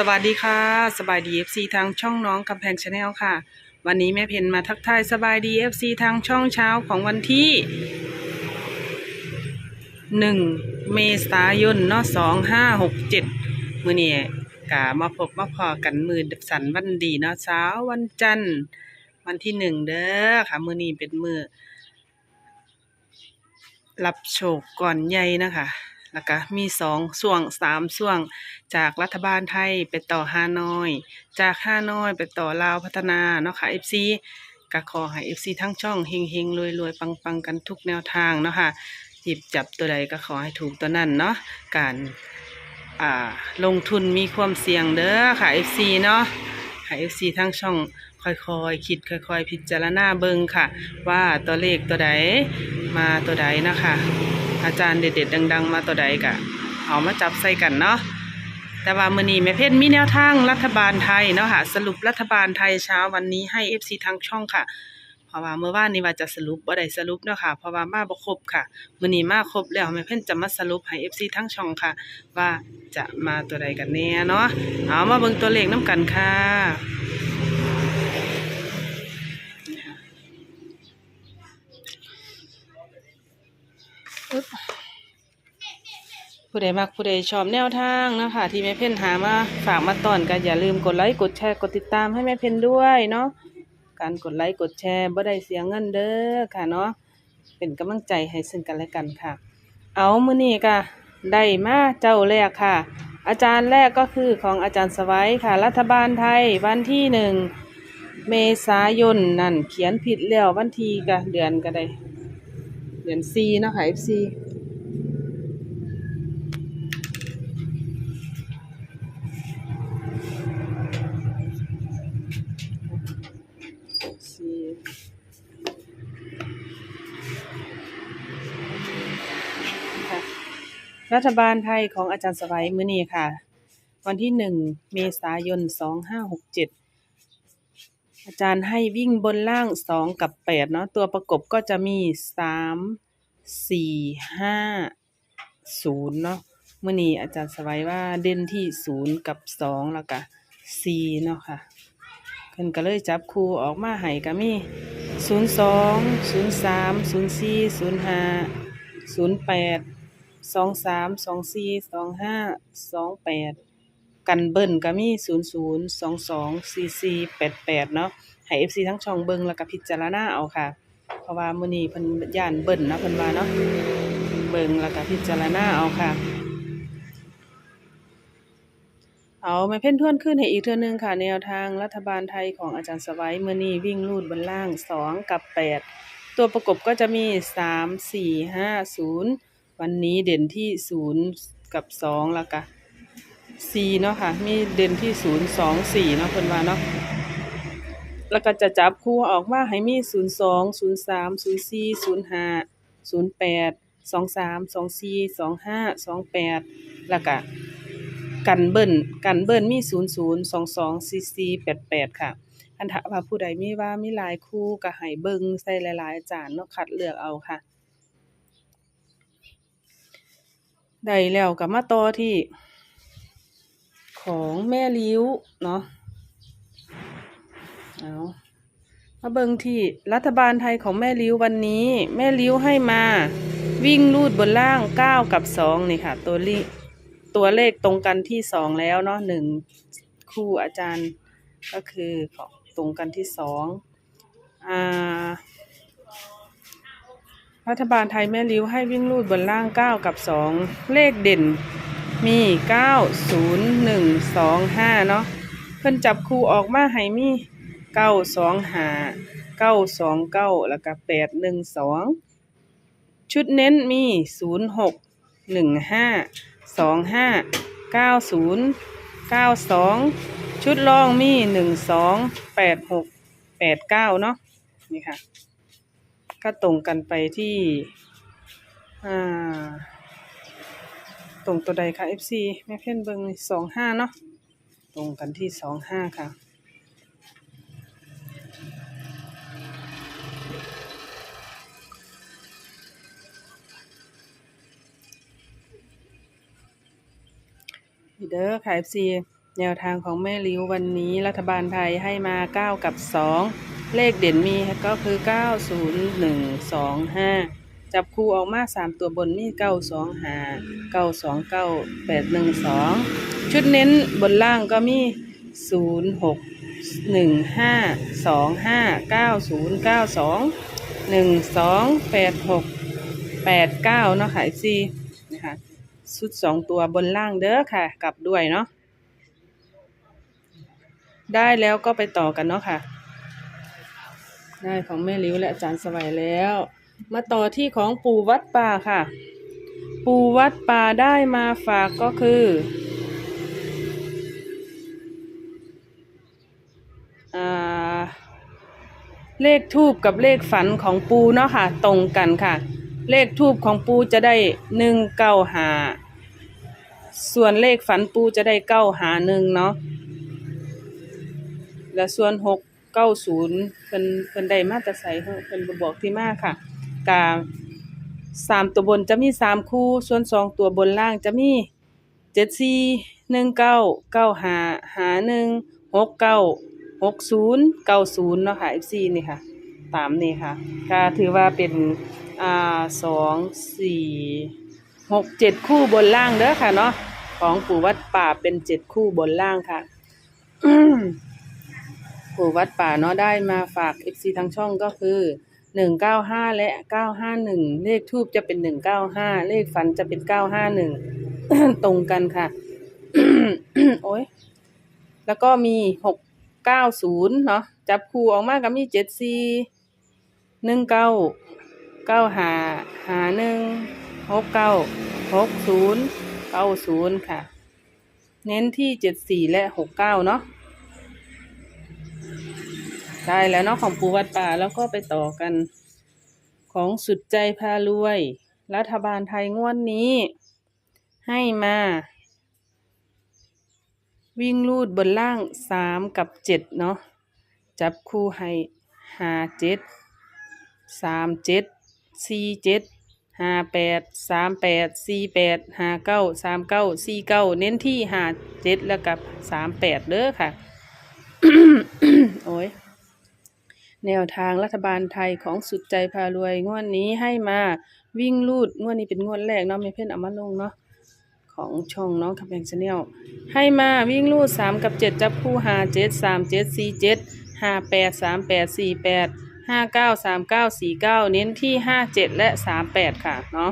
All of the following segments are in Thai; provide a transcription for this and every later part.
สวัสดีค่ะ สบายดี FC ทางช่องน้องกำแพงชาแนลค่ะ วันนี้แม่เพนมาทักทายสบายดี FC ทางช่องเช้าของวันที่หนึ่งเมษายนเนาะสองห้าหกเจ็ดมือนี่กะมาพบมาพอกันมือสันวันดีเนาะเช้าวันจันทร์วันที่หนึ่งเด้อค่ะ มือนี้เป็นมือรับโชคก่อนใหญ่นะคะ แล้วก็มีสองส่วงสามส่วง จากรัฐบาลไทยไปต่อฮานอย จากฮานอยไปต่อลาวพัฒนาเนาะค่ะ FC ก็ขอให้ FC ทั้งช่องเฮงเฮงรวยรวยปังปังกันทุกแนวทางเนาะค่ะ หยิบจับตัวใดก็ขอให้ถูกตัวนั้นเนาะการอ่าลงทุนมีความเสี่ยงเด้อค่ะ FC เนาะให้ FC ทั้งช่องค่อยๆ คิดค่อย ๆ พิจารณาเบิ่งค่ะ ว่าตัวเลขตัวใดมาตัวใดเนาะคะ อาจารย์เด็ดๆดัง ๆ มาตัวใดกะ เอามาจับใส่กันเนาะแต่ว่ามือนี้แม่เพชรมีแนวทางรัฐบาลไทยเนาะค่ะสรุปรัฐบาลไทยเช้าวันนี้ให้ FC ทางช่องค่ะเพราะว่าเมื่อวานนี้ว่าจะสรุปบ่ได้สรุปเนาะค่ะเพราะว่ามาบ่ครบค่ะมื้อนี้มาครบแล้วแม่เพิ่นจะมาสรุปให้ FC ทั้งช่องค่ะ ว่าจะมาตัวใดกันแน่เนาะเอามาเบิ่งตัวเลขนํกันค่ะ ผู้ใดมักผู้ใดชอบแนวทางนะคะที่แม่เพ่นหามาฝากมาตอนกันอย่าลืมกดไลค์กดแชร์กดติดตามให้แม่เพ่นด้วยเนาะการกดไลค์กดแชร์บ่ได้เสียเงินเด้อค่ะเนาะเป็นกำลังใจให้ซึ่งกันและกันค่ะ เอามือนี้ก็ได้มาเจ้าแรกค่ะ อาจารย์แรกก็คือของอาจารย์สวัยค่ะ รัฐบาลไทยวันที่หนึ่งเมษายนนั่นเขียนผิดแล้ววันที่ก็เดือนก็ได้ ดือนซีนาะค่ะ FC ซีรัฐบาลไทยของอาจารย์สวัยมือนี้ค่ะ วันที่หนึ่งเมษายนสองห้าหกเจ็ด อาจารย์ให้วิ่งบนล่างสองกับแปดเนาะตัวประกบก็จะมีสามสี่ห้าศูนย์เนาะเมื้อนี้อาจารย์สวัยว่าเด่นที่ศูนย์กับสองแล้วก็สี่เนาะค่ะเพิ่นก็เลยจับคู่ออกมาให้ก็มีศูนย์สองศูนย์สามศูนย์สี่ศูนย์ห้าศูนย์แปดสองสามสองสี่สองห้าสองแปด กันเบิ้ลก็มีศูนย์ศูนย์สองสองสี่สี่แปดแปดเนาะให้เอฟซีทั้งช่องเบิ้งแล้วก็พิจารณาเอาค่ะ เพราะว่ามื้อนี้เพิ่นย่านเบิ้ลนะเพิ่นว่าเนาะเบิ่งแล้วก็พิจารณาเอาค่ะ เอาม่เพ่นท่วนขึ้นให้อีกเทื่อนึงค่ะ แนวทางรัฐบาลไทยของอาจารย์สวัยเมื่อนี้วิ่งลูดบนล่างสองกับแปดตัวประกบก็จะมีสามสี่ห้าศูนย์วันนี้เด่นที่ศูนย์กับสองแล้วก็ สี่เนาะค่ะ มีเด่นที่ศูนย์สองสี่เนาะเพิ่นว่าเนาะแล้วก็จะจับคู่ออกมาให้มีศูนย์สองศูนย์สามศูนย์สี่ศูนย์ห้าศูนย์แปดสองสามสองสี่สองห้าสองแปดแล้วก็กันเบิ้ลกันเบิ้ลมีศูนย์ศูนย์สองสองสี่สี่แปดแปดค่ะอันถาว่าผู้ใดมีว่ามีหลายคู่ก็ให้เบิ่งใส่หลายๆอาจารย์เนาะคัดเลือกเอาค่ะได้แล้วก็มาต่อที่ ของแม่ลิ้วเนาะเอามาเบิ่งที่รัฐบาลไทยของแม่ลิ้ววันนี้ แม่ลิ้วให้มาวิ่งลูดบนล่างเก้ากับสองนี่ค่ะ ตัวลิตัวเลขตรงกันที่สองแล้วเนาะหนึ่งคู่อาจารย์ก็คือของตรงกันที่สองอ่ารัฐบาลไทยแม่ริ้วให้วิ่งลูดบนล่างเก้ากับสองเลขเด่น มีเก้าศูนย์หนึ่งสองห้าเนาะเพิ่นจับคู่ออกมาให้มีเก้าสองห้าเก้าสองเก้าแล้วก็แปดหนึ่งสองชุดเน้นมีศูนย์หกหนึ่งห้าสองห้าเก้าศูนย์เก้าสองชุดรองมีหนึ่งสองแปดหกแปดเก้าเนาะนี่ค่ะ ก็ตรงกันไปที่อ่า ตรงตัวใดคะ FC แม่เพ่นเบิงสองห้าเนาะตรงกันที่สองห้าค่ะ เด้อค่ะ FC แนวทางของแม่ลิ้ววันนี้รัฐบาลไทยให้มา 9 กับ 2 เลขเด่นมีก็คือ 9 0 1 2 5 จับคู่ออกมาสามตัวบนนี่เก้าสองหาเก้าสองเก้าแปดหนึ่งสองชุดเน้นบนล่างก็มีศูนย์หกหนึ่งห้าสองห้าเก้าศูนย์เก้าสองหนึ่งสองแปดหกแปดเก้าเนาะค่ะซีนะคะชุดสองตัวบนล่างเด้อค่ะ กลับด้วยเนาะได้แล้วก็ไปต่อกันเนาะค่ะ ได้ของแม่ลิ้วและอาจารย์สวัยแล้ว มาต่อที่ของปู่วัดป่าค่ะ ปู่วัดป่าได้มาฝากก็คืออเลขทูบกับเลขฝันของปูเนาะค่ะ ตรงกันค่ะ เลขทูบของปูจะได้หนึ่งเก้าหาส่วนเลขฝันปูจะได้เก้าหาหนึ่งเนาะและส่วนหกเก้าศูนย์เป็นเป็นใดมาต่ใส่เป็นบบอกที่มากค่ะ กาสามตัวบนจะมีสามคู่ ส่วนสองตัวบนล่างจะมีเจ็ดสี่หนึ่งเก้าเก้าหาหาหนึ่งหกเก้าหกศูนย์เก้าศูนย์เนาะค่ะ FC นี่ค่ะ ตามนี่ค่ะก็ถือว่าเป็นอ่าสองสี่หกเจ็ดคู่บนล่างเด้อค่ะเนาะของปู่วัดป่าเป็นเจ็ดคู่บนล่างค่ะปู่วัดป่าเนาะได้มาฝาก FC ทางช่องก็คือ หนึ่งเก้าห้าและเก้าห้าหนึ่งเลขทูบจะเป็นหนึ่งเก้าห้าเลขฝันจะเป็นเก้าห้าหนึ่งตรงกันค่ะ โอ้ยแล้วก็มีหกเก้าศูนย์เนาะจับคู่ออกมาก็มีเจ็ดสี่หนึ่งเก้าเก้าหาหาหนึ่งหกเก้าหกศูนย์เก้าศูนย์ค่ะ เน้นที่เจ็ดสี่และหกเก้าเนาะ ได้แล้วเนาะของปูวัดป่าแล้วก็ไปต่อกัน ของสุดใจพารวย รัฐบาลไทยงวดนนี้ ให้มา วิ่งลูดบนล่างสามกับเจ็ดเนาะจับคู่ให้ห้าเจ็ดสามเจ็ดสี่เจ็ดห้าแปดสามแปดสี่แปดห้าเก้าสามเก้าสี่เก้าเน้นที่ห้าเจ็ดแล้วกับสามแปดเด้อค่ะ โอ้ย แนวทางรัฐบาลไทยของสุดใจพารวย งวดนี้ให้มาวิ่งลูดงวดนี้เป็นงวดแรกเนาะไม่เพ่นเอามาลงเนาะของช่องน้องคำแพงชาแนลให้มาวิ่งลูดสามกับเจ็ดจับคู่หาเจ็ดสามเจ็ดสี่เจ็ดห้าแปดสามแปดสี่แปดห้าเก้าสามเก้าสี่เก้าเน้นที่ห้าเจ็ดและสามแปดค่ะเนาะ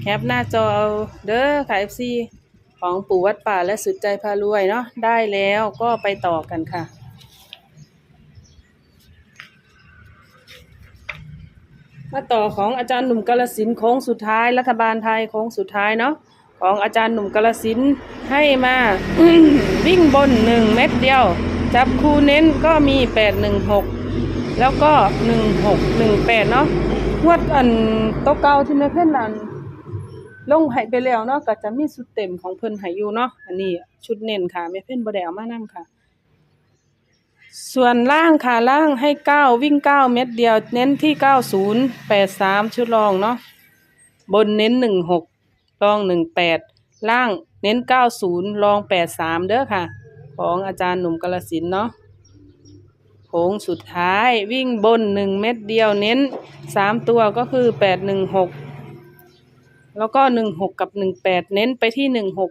แคปหน้าจอเอาเด้อค่ะ FC ของปู่วัดป่าและสุดใจพารวยเนาะได้แล้วก็ไปต่อกันค่ะ มาต่อของอาจารย์หนุ่มกาลสินโค้งสุดท้ายรัฐบาลไทยโค้งสุดท้ายเนาะของอาจารย์หนุ่มกาลสินให้มา วิ่งบนหนึ่งเม็ดเดียว จับคู่เน้นก็มีแปดหนึ่งหกแล้วก็หนึ่งหกหนึ่งแปดเนาะงวดอันโต๊ะเก่าที่ในเพื่อนอันลงให้ไปแล้วเนาะก็จะมีสุดเต็มของเพิ่นให้อยู่เนาะอันนี้ชุดเน้นค่ะแม่เพิ่นบ่ได้เอามานํค่ะ ส่วนล่างค่ะล่างให้เก้าวิ่งเก้าเม็ดเดียว เน้นที่เก้าศูนย์แปดสามชุดรองเนาะบนเน้นหนึ่งหกรองหนึ่งแปดล่างเน้นเก้าศูนย์รองแปดสามเด้อค่ะ ของอาจารย์หนุ่มกาลสินเนาะโค้งสุดท้ายวิ่งบนหนึ่งเม็ดเดียวเน้นสามตัวก็คือแปดหนึ่งหกแล้วก็หนึ่งหกกับหนึ่งแปดเน้นไปที่หนึ่งหก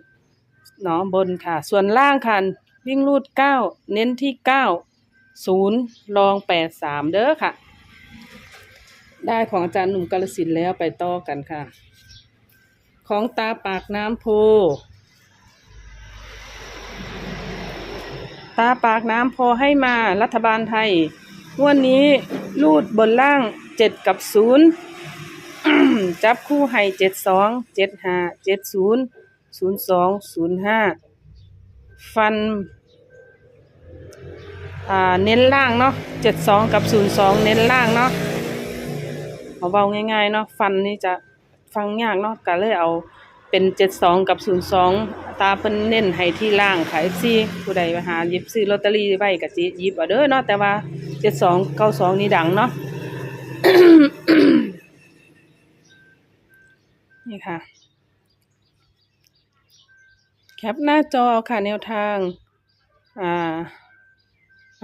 เนาะบนค่ะ ส่วนล่างค่ะวิ่งรูดเก้าเน้นที่เก้า ศูนย์รองแปดสามเด้อค่ะ ได้ของอาจารย์หนุ่มกาลสินแล้วไปต่อกันค่ะ ของตาปากน้ำโพ ตาปากน้ำโพให้มารัฐบาลไทยวันนี้รูดบนล่างเจ็ดกับศูนย์จับคู่ให้เจ็ดสองเจ็ดห้าเจ็ดศูนย์ศูนย์สองศูนย์ห้าฟัน เน้นล่างเนาะเจ็ดสองกับศูนย์สองเน้นล่างเนาะเอาเบาง่ายๆเนาะฟันนี่จะฟังยากเนาะก็เลยเอาเป็นเจ็ดสองกับศูนย์สองตาเพิ่นเน้นให้ที่ล่างค่ะ FC ผู้ใดไปหายิบซื้อลอตเตอรี่ไว้ก็จิหยิบเอาเด้อเนาะแต่ว่าเจ็ดสองเก้าสองนี่ดังเนาะนี่ค่ะ แคปหน้าจอค่ะแนวทาง อ่า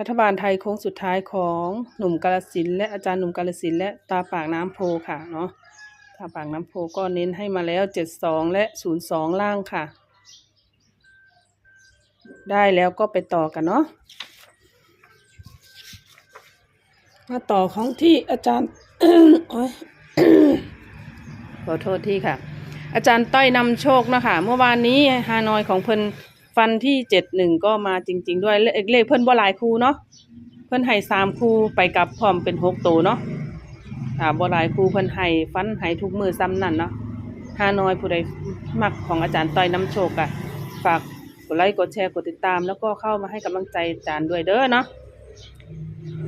รัฐบาลไทยโค้งสุดท้ายของหนุ่มกาลสินและอาจารย์หนุ่มกาลสินและตาปากน้ำโพค่ะเนาะตาปากน้ำโพก็เน้นให้มาแล้วเจ็ดสองและศูนย์สองล่างค่ะ ได้แล้วก็ไปต่อกันเนาะมาต่อของที่อาจารย์โอ๊ยขอโทษที่ค่ะ อาจารย์ต้อยนำโชคนะคะเมื่อวานนี้ฮานอยของเพิ่น ฟันที่เจ็ดหนึ่งก็มาจริง ๆ ด้วยเลขเลขเพิ่นบ่หลายคู่เนาะเพิ่นให้สามคู่ไปกลับพร้อมเป็นหกตัวเนาะอ่าบ่หลายคู่เพิ่นให้ฟันให้ทุกมือซ้ำนั่นเนาะฮานอยผู้ใดมักของอาจารย์ต้อยนำโชคอะฝากกดไลค์กดแชร์กดติดตาม แล้วก็เข้ามาให้กำลังใจอาจารย์ด้วยเด้อเนาะ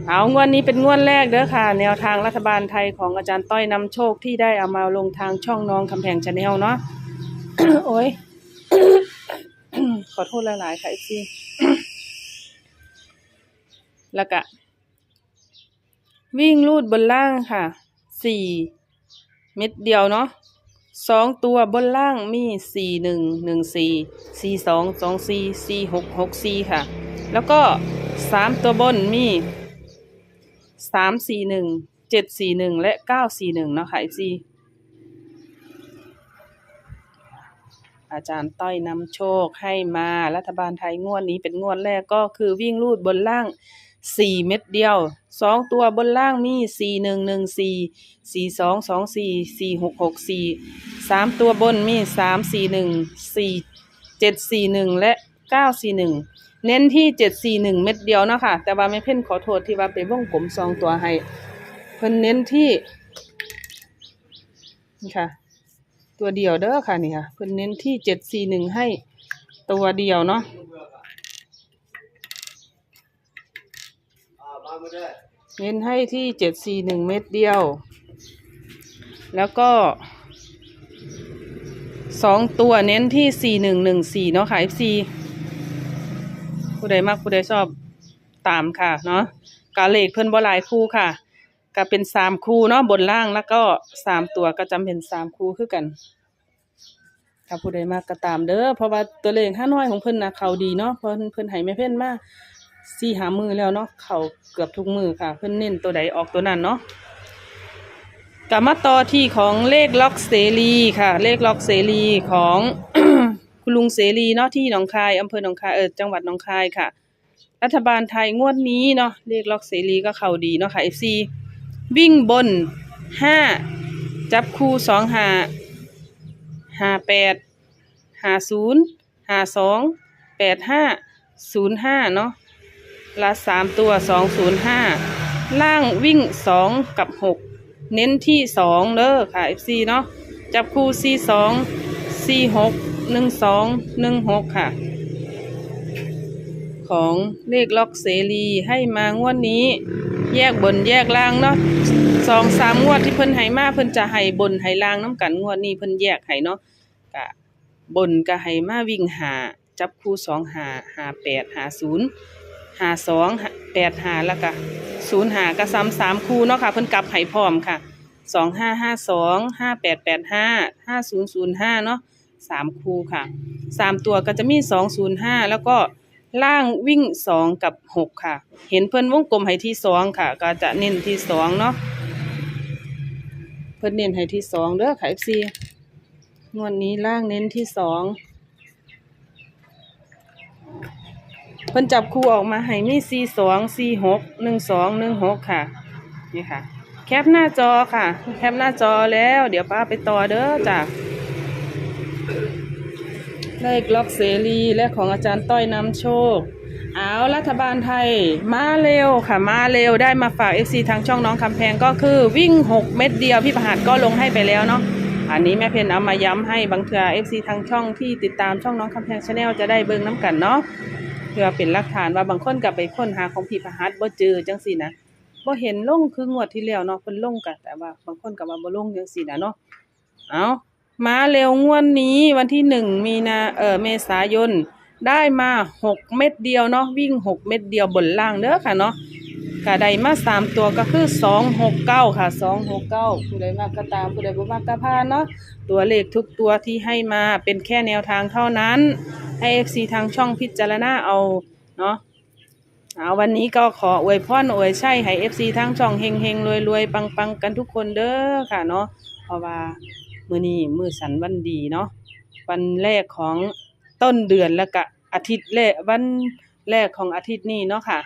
เอางวดนี้เป็นงวดแรกเด้อค่ะ แนวทางรัฐบาลไทยของอาจารย์ต้อยนำโชคที่ได้เอามาลงทางช่องน้องคำแพงชาแนลเนาะโอ้ย ขอโทษหลาย ๆ ค่ะพี่แล้วก็วิ่งลูดบนล่างค่ะ สี่เม็ดเดียวเนาะสองตัวบนล่างมีสี่หนึ่งหนึ่งสี่สี่สองสองสี่สี่หกหกสี่ค่ะ แล้วก็สามตัวบนมีสามสี่หนึ่งเจ็ดสี่หนึ่งและเก้าสี่หนึ่งเนาะค่ะพี่ อาจารย์ต้อยนำโชคให้มารัฐบาลไทยงวดนี้เป็นงวดแรกก็คือวิ่งลูดบนล่างสี่เม็ดเดียวสองตัวบนล่างมีสี่หนึ่งหนึ่งสี่สี่สองสองสี่สี่หกหกสี่สามตัวบนมีสามสี่หนึ่งสี่เจ็ดสี่หนึ่งและเก้าสี่หนึ่งเน้นที่เจ็ดสี่หนึ่งเม็ดเดียวเนาะคะแต่ว่าไม่เพ่นขอโทษที่ว่าเป็นวงกลมสองตัวให้ เพิ่นเน้นที่นี่ค่ะ ตัวเดียวเด้อค่ะนี่ค่ะเพิ่นเน้นที่เจ็ดสี่หนึ่งให้ตัวเดียวเนาะเน้นให้ที่เจ็ดสี่หนึ่งเม็ดเดียว แล้วก็สองตัวเน้นที่สี่หนึ่งหนึ่งสี่เนาะค่ะ FC ผู้ใดมักผู้ใดชอบตามค่ะเนาะกาเลขเพิ่นบ่หลายคู่ค่ะ ก็เป็นสามคู่เนาะบนล่างแล้วก็สามตัวก็จำเป็นสามคู่คือกันถ้าผู้ใดมากก็ตามเด้อเพราะว่าตัวเลขห้าน้อยของเพิ่นนะเขาดีเนาะเพราะเพิ่นให้ไม่เพ่นมากสี่หามือแล้วเนาะเขาเกือบทุกมือค่ะ เพิ่นเน้นตัวใดออกตัวนั้นเนาะกลับมาต่อที่ของเลขล็อกเสรีค่ะ เลขล็อกเสรีของคุณลุงเสรีเนาะที่หนองคายอำเภอหนองคายเออจังหวัดหนองคายค่ะ รัฐบาลไทยงวดนี้เนาะเลขล็อกเสรีก็เข้าดีเนาะค่ะ FC วิ่งบนห้าจับคู่สองหาห้าแปดห้าศูนย์ห้าสองแปดห้าศูนย์ห้าเนาะละสามตัวสองศูนย์ห้าล่างวิ่งสองกับหกเน้นที่สองเด้อค่ะ FC เนาะจับคู่สี่สองสี่หกหนึ่งสองหนึ่งหกค่ะ ของเลขล็อกเสรีให้มางวดนี้ แยกบนแยกล่างเนาะสองสามงวดที่เพิ่นให้มาเพิ่นจะให้บนให้ล่างน้ำกันงวดนี้เพิ่นแยกให้เนาะกะบนก็ให้มาวิ่งหาจับคู่สองหาหาแปดหาศูนย์หาสองแปดหาแล้วก็ศูนย์หากะซ้ำสามคู่เนาะค่ะเพิ่นกลับให้พร้อมค่ะสองห้าห้าสองห้าแปดแปดห้าห้าศูนย์ศูนย์ห้าเนาะสามคู่ค่ะสามตัวก็จะมีสองศูนย์ห้าแล้วก็ ล่างวิ่งสองกับหกค่ะ เห็นเพิ่อนวงกลมให้ที่สองค่ะ ก็จะเน้นที่สองเนาะเพิ่อนเน้นให้ที่สองเด้อค่ะ FC งวดนี้ล่างเน้นที่สองเพิ่นจับคู่ออกมาให้มีสี่สองสี่หกหนึ่งสองหนึ่งหกค่ะ นี่ค่ะ แคปหน้าจอค่ะ แคปหน้าจอแล้ว เดี๋ยวป้าไปต่อเด้อจ้ะ เลขล็อกเสรีและของอาจารย์ต้อยนำโชค เอารัฐบาลไทย มาเร็วค่ะ มาเร็วได้มาฝาก FC ทางช่องน้องคำแพงก็คือวิ่ง 6 เม็ดเดียวพี่ประหัดก็ลงให้ไปแล้วเนาะอันนี้แม่เพนเอามาย้ำให้บางเทือ FC ทางช่องที่ติดตามช่องน้องคำแพงชาแนลจะได้เบิ่งน้ำกันเนาะเพื่อเป็นหลักฐานว่าบางคนกลับไปค้นหาของพี่ประหัดบ่เจอจังสินะบ่เห็นลงคืองวดที่แล้วเนาะเพิ่นลงกันแต่ว่าบางคนก็ว่าบ่ลงจังสินะเนาะเอา มาเร็วงวดนี้วันที่หนึ่งมีนาเออเมษายน ได้มาหกเม็ดเดียวเนาะวิ่งหกเม็ดเดียวบนล่างเด้อค่ะเนาะก็ไดมาสามตัวก็คือสองหกเก้าค่ะสองหกเก้าผู้ใดมากก็ตามผู้ใดบ่มากก็พานเนาะตัวเลขทุกตัวที่ให้มาเป็นแค่แนวทางเท่านั้นให้ FC ทางช่องพิจารณาเอาเนาะเอาวันนี้ก็ขออวยพรอวยชัยให้ FC ทางช่องเฮงเฮงรวยรวยปังปังกันทุกคนเด้อค่ะเนาะเพราะว่า มื้อนี้มือสันวันดีเนาะวันแรกของต้นเดือนแล้วก็อาทิตย์แรกวันแรกของอาทิตย์นี้เนาะค่ะ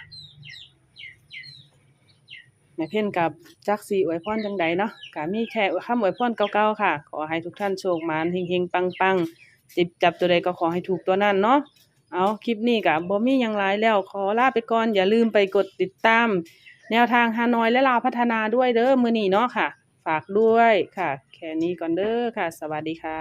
แม่เพ่นกับจักสีอวยพรจังใดเนาะก็มีแค่คำอวยพรเก่าๆค่ะ ขอให้ทุกท่านโชคมานเฮงๆ ปังๆจิบจับตัวใดก็ขอให้ถูกตัวนั้นเนาะเอาคลิปนี้ก็บ่มีหยังหลายแล้วขอลาไปก่อนอย่าลืมไปกดติดตาม แนวทางฮานอยและลาวพัฒนาด้วยเด้อมือนี้เนาะค่ะ ฝากด้วยค่ะ แค่นี้ก่อนเด้อค่ะ สวัสดีค่ะ